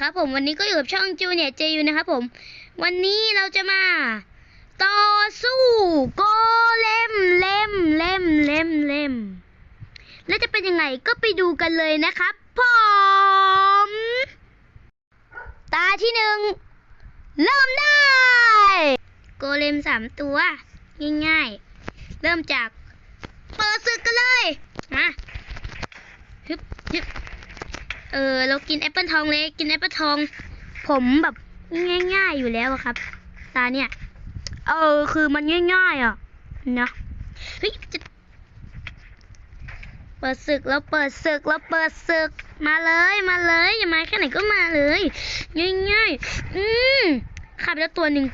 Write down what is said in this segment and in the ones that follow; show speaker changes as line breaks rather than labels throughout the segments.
ครับผมวันนี้ก็อยู่กับช่องจูเนียเจยูนะครับผม วันนี้เราจะมา ต่อสู้โกเลมเล่มเล่มเล่มเล่มแล้วจะเป็นยังไงก็ไปดูกันเลยนะครับผมตาที่หนึ่งเริ่มได้ โกเลมสามตัว ง่ายๆ เริ่มจาก เปิดศึกกันเลยนะฮึบ ออ เรากินแอปเปิลทองเลย กินแอปเปิลทอง ผมแบบง่าย ๆอยู่แล้วครับ ตาเนี่ย เออ คือมันง่าย ๆ อะเนาะเฮ้ยจะเปิดศึกแล้วเปิดศึกแล้วเปิดศึก มาเลยมาเลยอย่ามาแค่ไหนก็มาเลย ง่ายๆ อืมขับแล้วตัวหนึ่ง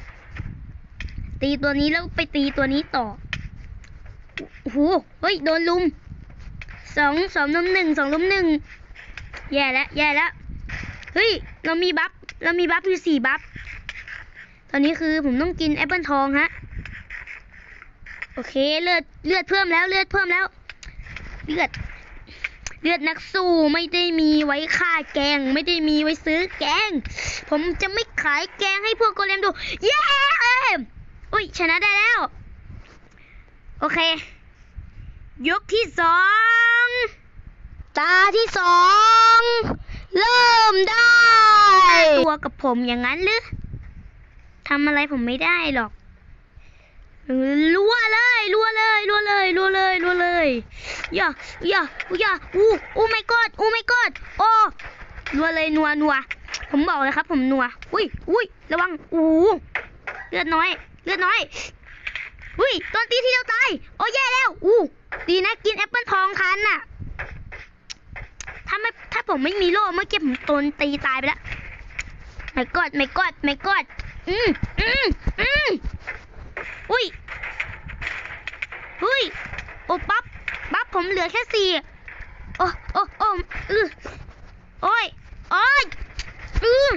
ตีตัวนี้แล้วไปตีตัวนี้ต่อโอ้โหเฮ้ยโดนลุมสองสองลุมหนึ่งสองลุมหนึ่ง แย่แล้วแย่แล้วเฮ้ย เรามีบัฟ เรามีบัฟอยู่สี่บัฟ ตอนนี้คือผมต้องกินแอปเปิลทองฮะ โอเค เลือด เลือดเพิ่มแล้ว เลือดเพิ่มแล้ว เลือด เลือดนักสู้ไม่ได้มีไว้ฆ่าแกง ไม่ได้มีไว้ซื้อแกง ผมจะไม่ขายแกงให้พวกโกเลมดู เย้อุ้ย ชนะได้แล้ว โอเค ยกที่สอง ตาที่สอง เริ่มได้ ตัวกับผมอย่างนั้นหรือทำอะไรผมไม่ได้หรอกรัวเลยรัวเลยรัวเลยรัวเลยรัวเลยอย่าอย่าอย่าอู้อู้ไม่กอดอู้ไม่กอดโอ้รัวเลยนัวนัวผมบอกเลยครับ ผมนัวอุ้ยอุ้ยระวังอู้เลือดน้อย เลือดน้อยอุ้ยตอนตีที่เดียวตายโอ้แย่แล้วอู้ดีนะกินแอปเปิลทองคันน่ะ ถ้าไม่ถ้าผมไม่มีโล่เมื่อกี้ผมโดนตีตายไปแล้วไม่กอดไม่กอดไม่กอดอืมอืมอืมอุ้ยอุ้ยโอ้ปั๊บปั๊บผมเหลือแค่สี่โอ้โอ้โอ้อือโอ้ยโอ้ยอือ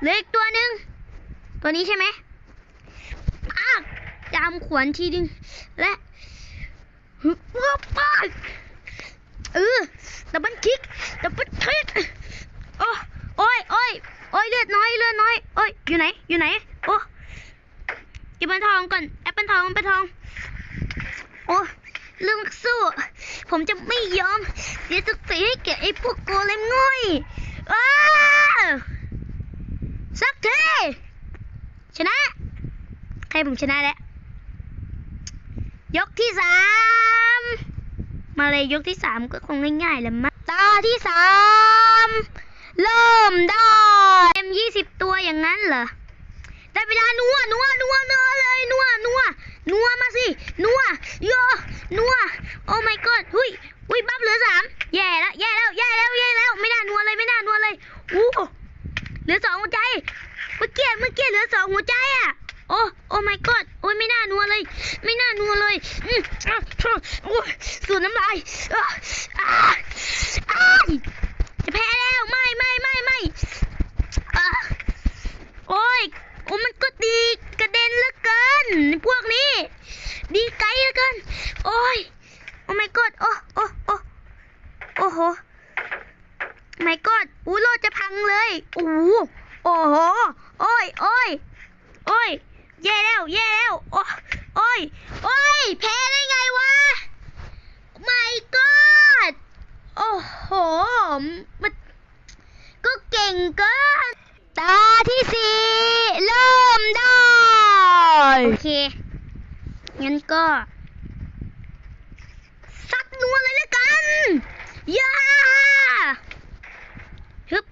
เหลืออีกตัวหนึ่งตัวนี้ใช่ไหมอ้าจามขวนทีนึงและฮึบปั๊บปั๊บ เออ ดับเบิลคิกดับเบิลคิกโอ้โอ้ยโอ้ยโอ้ยเลือดน้อยเลือดน้อยโอ้ยอยู่ไหนอยู่ไหนโอ้เก็บเป็นทองก่อนแอปเปิลทองเป็นทอง โอ้เรื่องสู้ ผมจะไม่ยอมเสียศักดิ์ศรีให้แก่ไอ้พวกโกเลมง่อยอ้าสักทีชนะ ใครผมชนะแล้ว ยกที่สาม มาเลยยกที่สามก็คงง่ายๆแหละมั้งตาที่สามเริ่มได้เต็มยี่สิบตัวอย่างนั้นเหรอได้เวลานัวนัวนัวนัวเลยนัวนัวนัวมาสินัวโยนัวโอ้ my god หุยหุยบัฟเหลือสามแย่แล้วแย่แล้วแย่แล้วแย่แล้วไม่น่านัวเลยไม่น่านัวเลยอู้เหลือสองหัวใจเมื่อกี้เมื่อกี้เหลือสองหัวใจอะโอ้โอ้ my god อ้ยไม่น่านัวเลย ไม่น่านัวเลยอืมอะโอ้ยสูดน้ำลายอะอะอะจะแพ้แล้วไม่ไม่ไม่ไม่อะโอ้ยโอ้มันก็ดีกระเด็นเหลือเกิน พวกนี้ ดีไกลเหลือเกิน โอ้ยโอ้ my god โอ้โอ้โอ้โอ้โห my god อู้โลดจะพังเลยอู้โอ้โหโอ้ยโอ้ยโอ้ย แย่แล้วแย่แล้ว โอ้โอ้ยโอ้ยแพ้ได้ไงวะ my god โอ้โห มันก็เก่งเกิน ตาที่สี่เริ่มได้ โอเค งั้นก็ ซัดนัวเลยละกันย่าฮึบ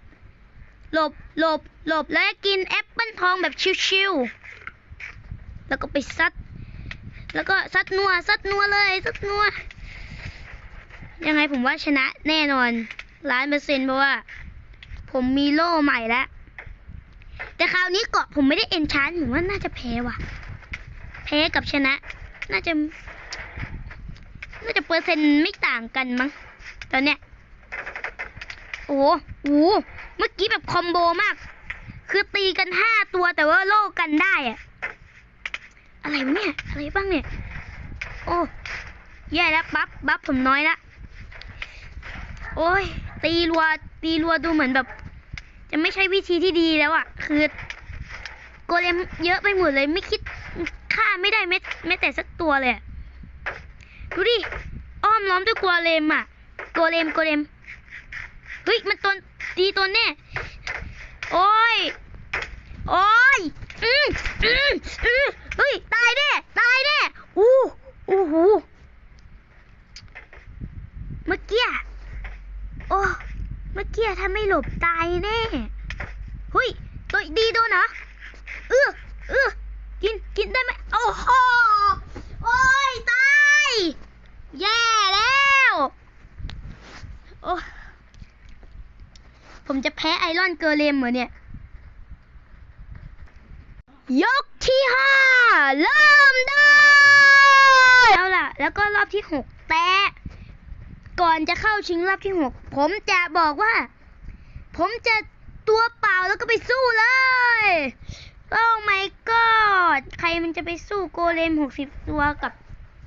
หลบหลบหลบแล้วกินแอปเปิลทองแบบชิวๆ แล้วก็ไปซัด แล้วก็ซัดนัวซัดนัวเลยซัดนัว ยังไงผมว่าชนะแน่นอนล้านเปอร์เซ็นต์เพราะว่า ผมมีโล่ใหม่แล้ว แต่คราวนี้เกาะผมไม่ได้เอนชานผมว่าน่าจะแพ้ว่ะ แพ้กับชนะ น่าจะ น่าจะเปอร์เซ็นต์ไม่ต่างกันมั้งตอนเนี้ยโอ้โหโอ้โหเมื่อกี้แบบคอมโบมาก คือตีกันห้าตัวแต่ว่าโล่กันได้อะ อะไรวะเนี่ย อะไรบ้างเนี่ย โอ้แย่แล้วบัฟบัฟผมน้อยละ โอ้ย ตีรัว ตีรัวดูเหมือนแบบ จะไม่ใช่วิธีที่ดีแล้วอะ่ะคือ โกเลมเยอะไปหมดเลยไม่คิดฆ่าไม่ได้แม้แม้แต่สักตัวเลย ดูดิ อ้อมล้อมด้วยโกเลมอะโกเลมโกเลมเฮ้ย มันตัวดีตัวแน่ โอ้ย โอ้ย อืมอืมอืมเฮ้ย ตายแน่ ตายแน่ อู้อู้หูเมื่อกี้ โอ้ เมื่อกี้ถ้าไม่หลบตายแน่เฮ้ยตัวดีโดนเหรอเออเออกิน กินได้ไหมโอ้โห โอ้ย ตาย แย่แล้ว โอ้ ผมจะแพ้ไอรอนเกอร์เลมเหรอเนี่ย ยกที่ห้าเริ่มได้ แล้วก็รอบที่หกแต่ก่อนจะเข้าชิงรอบที่หกผมจะบอกว่า ผมจะตัวเปล่าแล้วก็ไปสู้เลยโอ้ my god ใครมันจะไปสู้โกเลมหกสิบตัวกับ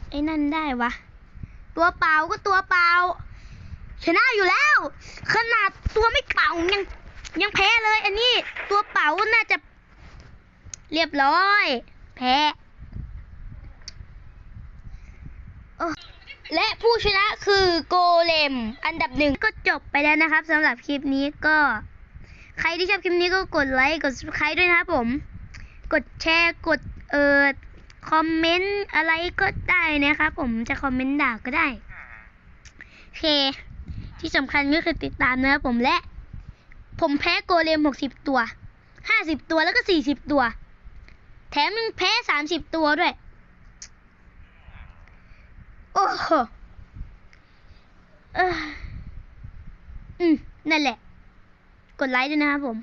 ไอ้นั่นได้วะ ตัวเปล่าก็ตัวเปล่าชนะอยู่แล้ว ขนาดตัวไม่เป่ายังยังแพ้เลย อันนี้ตัวเป่าน่าจะเรียบร้อย แพ้โอ้ และผู้ชนะคือโกเลม อันดับหนึ่งก็จบไปแล้วนะครับสำหรับคลิปนี้ก็ ใครที่ชอบคลิปนี้ก็กดไลค์กด subscribe ด้วยนะครับผม กดแชร์กดเอ่อคอมเมนต์อะไรก็ได้นะครับผมจะคอมเมนต์ด่าก็ได้โอเค ที่สำคัญก็คือติดตามนะครับผมและ ผมแพ้โกเลมหกสิบตัวห้าสิบตัวแล้วก็สี่สิบตัว แถมยังแพ้สามสิบตัวด้วย โอ้โหอืมนั่นแหละ กดไลค์ด้วยนะครับผม